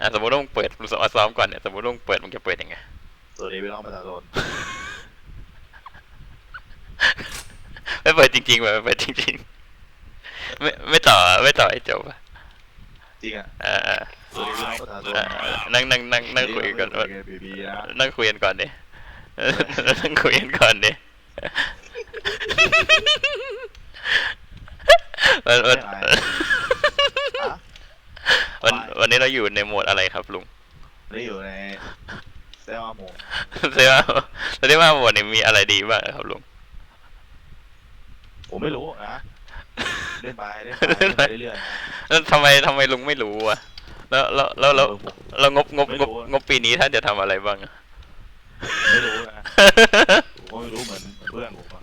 อะสมมติว่ามึงเปิดมึงซ้อมซ้อมก่อนเนี่ยสมมติว่ามึงเปิดมึงจะเปิดยังไงสวัสดีพี่น้องประชาชนไม่เปิดจริงๆแบบไม่เปิดจริงๆ ไม่ไม่ต่อไม่ต่อให้จบอะจริงอะเอ่าสวัสดีพี่น้องประชาชนนั่งนั่งนั่งนั่งคุยกันว่าบีบีนะนั่งคุยกันก่อนดินั่งคุยกันก่อนดิวันวัน ฮะ วันวันนี้เราอยู่ในโหมดอะไรครับลุงนี่อยู่ในเซลล์หมูเรียกว่าเรียกว่าโหมดนี้มีอะไรดีบ้างครับลุงผมไม่รู้นะเล่นไปเล่นไปเรื่อยๆนะแล้วทำไมทำไมลุงไม่รู้อะแล้วแล้วแล้วแล้วแล้วงบงบงบงบปีนี้ท่านจะทำอะไรบ้างอะไม่รู้นะผมก็ไม่รู้เหมือนเพื่อนผมอะ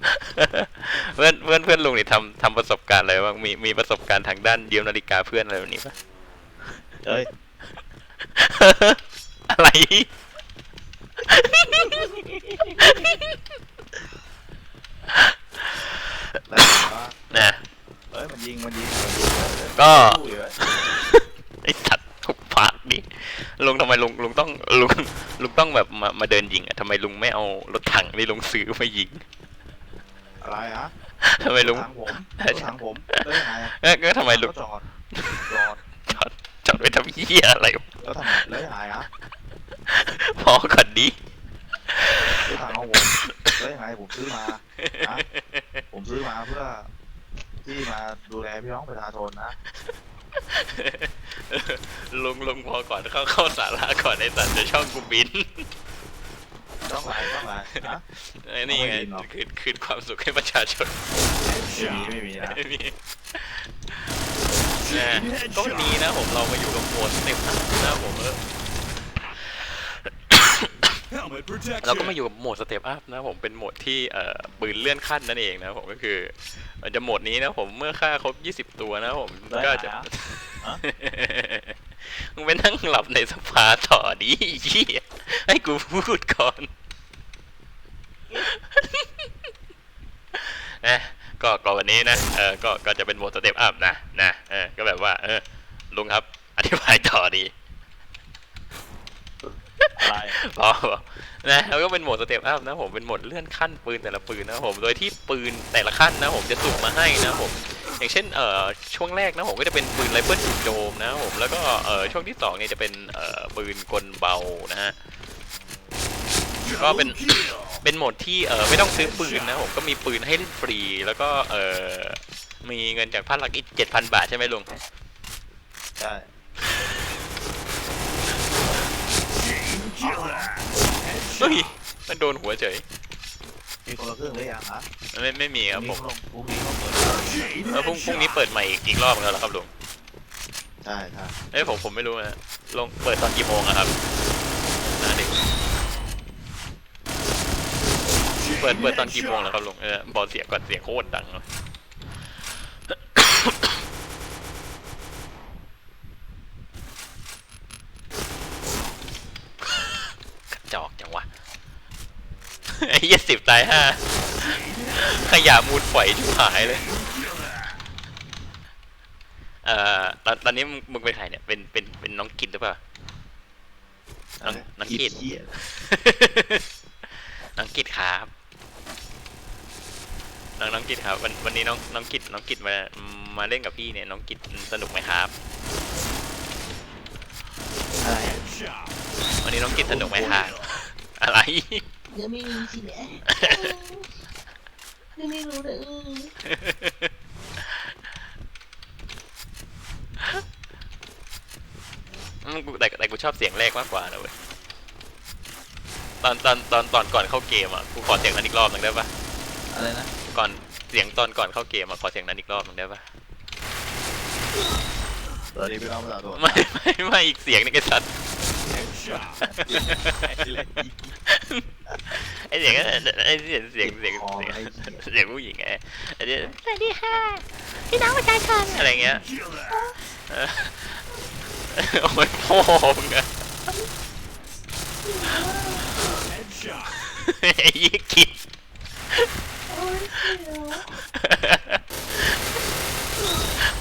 เพื่อนเพื่อนเพื่อนลุงนี่ทำทำประสบการณ์อะไรบ้างมีมีประสบการณ์ทางด้านยืมนาฬิกาเพื่อนอะไรแบบนี้ปะ เอ้ย อะไร แล้วว่านะ เอ้ย มันยิง มันยิงมันยิงก็ สู้อยู่เว้ยไอ้สัตว์ทุกปากดิลุงทำไมลุงลุงต้องลุงลุงต้องแบบมามาเดินยิงอะทำไมลุงไม่เอารถถังที่ลุงซื้อมายิงอะไรฮะทำไมลุงรถถังผมรถถังผมเอ้ยยังไงเอ้ยก็ทำไมลุง ก็จอด จอดจอดจอด ไว้ทำเหี้ยอะไรวะแล้วทำไมแล้วยังไงฮะพอก่อนดิรถถังของผมแล้วยังไงผมซื้อมาฮะผมซื้อมาเพื่อที่มาดูแลพี่น้องประชาชนนะลุงลุงพอก่อนเข้าเข้าสาระก่อนไอ้สัตว์จะช่องกูบินต้องไรต้องไรนะไอ้นี่ไงไม่บินหรอกคืนคืนความสุขให้ประชาชนไม่มีไม่มีนะ ไม่มี นะก็วันนี้นะผมเรามาอยู่กับโหมดสเต็ปนะผมเออ Helmet protection. เราก็มาอยู่กับโหมดสเต็ปอัพนะผมเป็นโหมดที่เอ่อปืนเลื่อนขั้นนั่นเองนะผมก็คือมันจะโหมดนี้นะผมเมื่อค่าครบ 20 ตัวนะผมก็จะมึงไปนั่งหลับในสภาต่อดิเหี้ยให้กูพูดก่อน นะก็ก็วันนี้นะเออก็ก็จะเป็นโหมดสเต็ปอัพนะนะเออก็แบบว่า เออลุงครับ อธิบายต่อดีอะไรพอนะแล้วก็เป็นโหมดสเต็ปอัพนะผมเป็นโหมดเลื่อนขั้นปืนแต่ละปืนนะผมโดยที่ปืนแต่ละขั้นนะผมจะสุ่มมาให้นะผมอย่างเช่นเอ่อช่วงแรกนะผมก็จะเป็นปืนไรเฟิลจุดโจมนะผมแล้วก็เอ่อช่วงที่สองเนี่ยจะเป็นเอ่อปืนกลเบานะฮะ ก็เป็นเป็นโหมดที่เออไม่ต้องซื้อปืนนะผมก็มีปืนให้เล่นฟรี แล้วก็เออมีเงินจากภาครัฐอีกเจ็ดพันบาทใช่ไหมลุงใช่เฮ้ยมันโดนหัวเฉยมีคนละครึ่งหรือยังฮะไม่ไม่มีครับผมพรุ่งนี้เขาเปิดแล้วพรุ่งพรุ่งนี้เปิดใหม่อีกอีกรอบนึงแล้วเหรอครับลุงใช่ใช่เอ้ยผมผมไม่รู้นะลงเปิดตอนกี่โมงอะครับนะเด็ก เปิดเปิดตอนกี่โมงแล้วครับลุงเออบอกเสียงก่อนเสียงโคตรดังเลยกระจอกจังวะไอ้ยี่สิบตายห้าขยะมูลฝอยชิบหายเลย เอ่อตอนตอนนี้มึงมึงเป็นใครเนี่ยเป็นเป็นเป็นน้องกิดหรือเปล่าน้องน้องกิดเหี้ยน้องกิดครับ น้องน้องกิดครับวันวันนี้น้องน้องกิดน้องกิดมามาเล่นกับพี่เนี่ยน้องกิดสนุกไหมครับ อะไร Shot. วันนี้น้องกิดสนุกไหมครับอะไรยังไม่มีสินะยังไม่รู้เลยอืมกูแต่แต่กูชอบเสียงแรกมากกว่านะเว้ยตอนตอนตอนตอนก่อนเข้าเกมอะกูขอเสียงนั้นอีกรอบหนึงได้ปะอะไรนะก่อน เสียงตอนก่อนเข้าเกมอะขอเสียงนั้นอีกรอบหนึงได้ปะสวัสดีพี่น้องประชาชนไม่ไม่ไม่อีกเสียงนึงไอ้สัตว์ Headshot. ไอเสียงก็ไอเสียงเสียงเสียงเสียงเสียงผู้หญิงไงไอ้เนี่ยสวัสดีค่ะพี่น้องประชาชนอะไรเงี้ย Killer. เออโอ้ยพ่อมึงอะ Headshot. ไอ้ยี่กิด โอ้ย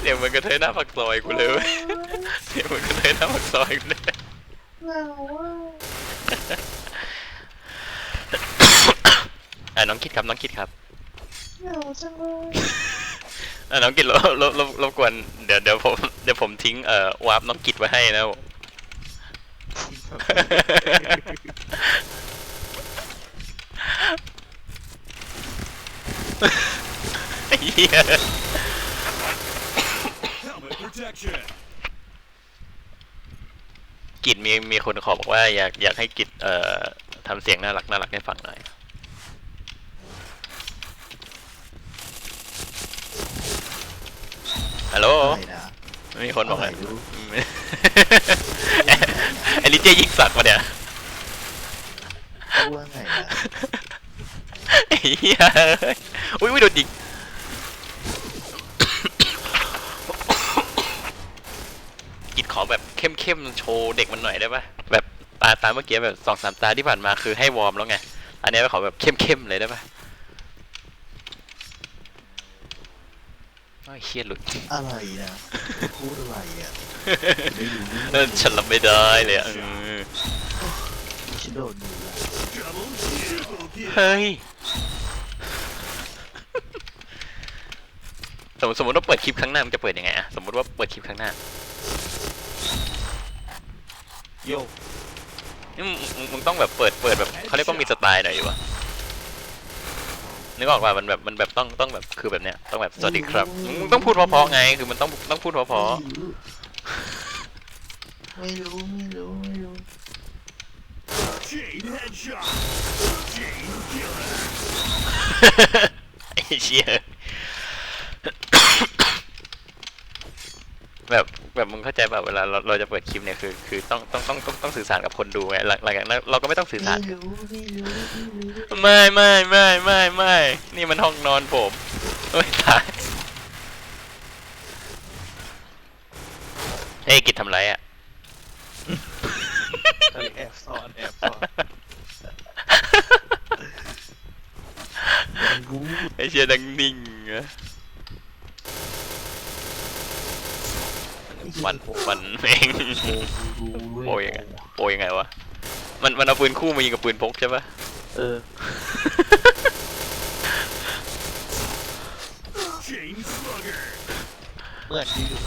เสียวเสียงเหมือนกระเทยหน้าปากซอยกูเลยเว้ยเสียงเหมือนกระเทยหน้าปากซอยกูเลยเหงาอะอ่าน้องคิดครับน้องคิดครับเหงาจังเลยอ่าน้องกิดรบรบรบรบกวนเดี๋ยวเดี๋ยวผมเดี๋ยวผมทิ้งเอ่อวาร์ปน้องกิดไว้ให้นะผมเหี้ย Helmet protection. กิจมีมีคนขอบอกว่าอยากอยากให้กิจเอ่อทำเสียงน่ารักน่ารักให้ฟังหน่อยฮัลโหลอะไรนะมีคนบอกอะไรว่าดูไอลิเจยิงสักมาเนี่ยพูดว่าไงนะไอ้เหี้ยอุ้ยอุ้ยโดนยิงกิดขอแบบ เข้มๆโชว์เด็กมันหน่อยได้ปะแบบตาตาเมื่อกี้แบบสองสามตาที่ผ่านมาคือให้วอร์มแล้วไง อันนี้ขอแบบเข้มๆเลยได้ปะไอ้ยเฮียหลุดอะไรนะพูดอะไรอะไม่รู้เออฉันรับไม่ได้เลยอะเออฉันโดนดูแล้ว Double triple kill. เฮ้ยสมมติสมมติว่าเปิดคลิปครั้งหน้ามันจะเปิดยังไงอะสมมติว่าเปิดคลิปครั้งหน้า โยกนี่มึงมึงมึงต้องแบบเปิดเปิดแบบเขาเรียกว่ามีสไตล์หน่อยอยู่วะนึกออกว่ามันแบบมันแบบต้องต้องแบบคือแบบเนี้ยต้องแบบสวัสดีครับมึงมึงต้องพูดเพราะๆไงคือมันต้องต้องพูดเพราะไม่รู้ไม่รู้ไม่รู้ Chain headshot. Chain killer. ๆ ไอ้เชี่ย แบบแบบมึงเข้าใจแบบเวลาเราเราจะเปิดคลิปเนี่ยคือคือต้องต้องต้องต้องต้องสื่อสารกับคนดูไงหลังหลังจากนั้นเราก็ไม่ต้องสื่อสาร ไม่รู้ไม่รู้ไม่รู้ไม่ไม่ไม่ไม่ไม่นี่มันห้องนอนผมโอ้ยตายเฮ้ยกิจทำไรอะ แอบซ่อนแอบซ่อนไม่รู้ไอเชียดังนิ่งอะ มันมันเองโอ้ยยังไงโอ้ยยังไงวะมันมันเอาปืนคู่มายิงกับปืนพกใช่ปะเออ Chain slugger. เมื่อกี้อยู่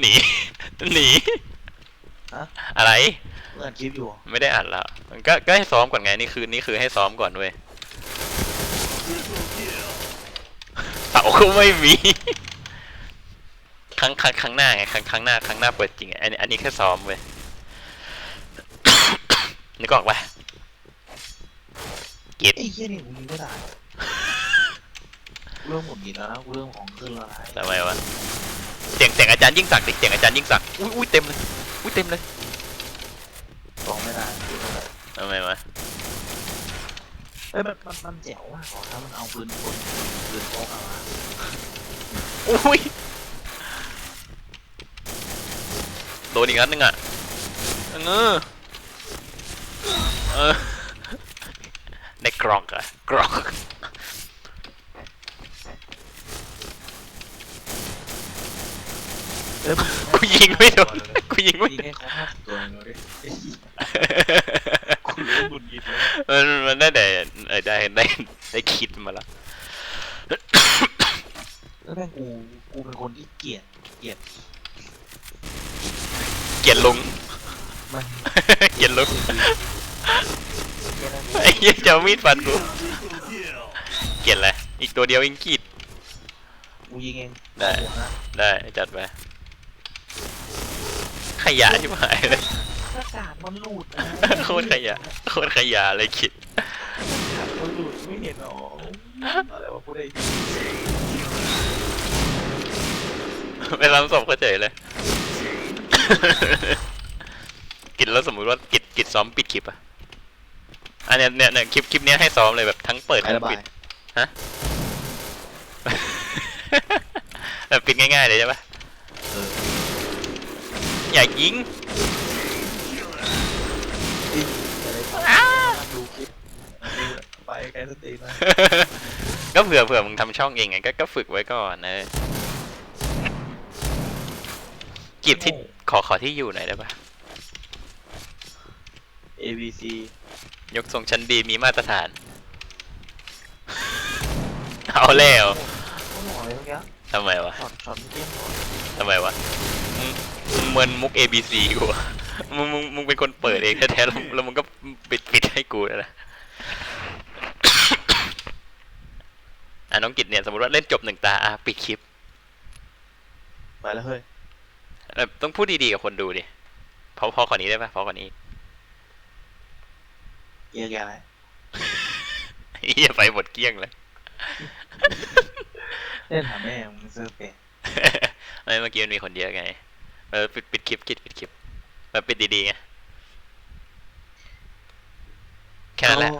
หนีหนีฮะอะไรเมื่อคลิปอยู่ ไม่ได้อ่านแล้วมันก็ก็ให้ซ้อมก่อนไงนี่คือนี่คือให้ซ้อมก่อนเว้ย Triple kill. เสาก็ไม่มี ครั้งครั้งครั้งหน้าไงครั้งครั้งหน้าครั้งหน้าเปิดจริงไงอันนี้อันนี้แค่ซ้อมเว้ยนึกออกปะเก็ตไอ้เหี้ยนี่กูยิงไม่ได้เรื่องหมดกินแล้วนะกูเรื่องของขึ้นแล้วนะทำไมวะเสียงเสียงอาจารย์ยิ่งศักดิ์ดิเสียงอาจารย์ยิ่งศักดิ์อุ้ยอุ้ยเต็มเลยอุ้ยเต็มเลยสองไม่ได้กูไม่ได้ทำไมวะเอ้ยมันมันมันแจ๋วมากกว่าถ้ามันเอาปืนคนปืนพกเอามาอุ้ยโดนอีกนัดหนึงอะเออเออได้กรอกอะกรอกเอ้ยกูยิงไม่โดนกูยิงไม่ยิงโดนให้เขาห้าตัวหนึงเลยไอ้เหี้ยกูรู้บุญยิงเลยมันมันได้แต่เอ่อได้ได้ได้คิดมาแล้วแล้วแม่งกูกูเป็นคนที่เกลียดเกลียด เกลียดลุง มัน เกลียดลุง เกลียดอะไร ไอ้เหี้ย จะเอามีดฟันกู Triple kill. เกลียดอะไรอีกตัวเดียวเองกีดกูยิงเองได้หัวนะได้จัดไปขยะชิบหายเลยอากาศมันหลุดนะโคตรขยะโคตรขยะเลยคิดมันหลุดไม่เห็นหรออะไรวะพูดได้ไปรับศพเขาเฉยเลยกินแล้วสมมุติว่ากิดกิดซ้อมปิดคลิปอะ อันเนี้ยเนี่ยเนี่ยคลิปคลิปเนี้ยให้ซ้อมเลยแบบทั้งเปิดใครทั้ระงบาปิยดแบบปิดง่ายๆเลยใช่ปะเอออย่ายิงที่อะไรดูคลิปไปไกลสตรีมนะก็เผื่อเผื่อมึงทำช่องเองไงก็ก็ฝึกไว้ก่อนนะกิบที่ขอขอที่อยู่หน่อยได้ปะ A B C ยกทรงชั้นดีมีมาตรฐาน เอาแล้วโอ้โหอะไรเมื่อกี้ทำไมวะช็อตช็อตเมื่อกี้ทำไมวะมึงมึงเหมือนมุก A B C กูอะมึงมึงมึงเป็นคนเปิดเองแท้ๆแล้วแล้วมึงก็ปิดปิดให้กูนะนะอะน้องกิจเนี่ยสมมติว่าเล่นจบหนึ่งตาอะปิดคลิปไปแล้วเฮ้ย เอ่อต้องพูดดีๆกับคนดูดิพอพอขอนี้ได้ปะพอกว่านี้ เกียร์แกอะไรเฮียไปหมดเกลี้ยงเลยเล่นหาแม่มึงเซิร์ฟเปย์ไม่เมื่อกี้มันมีคนเยอะไง เออปิดปิดคลิปกิดปิดคลิปแบบปิดดีๆไงแค่นั้นแหละ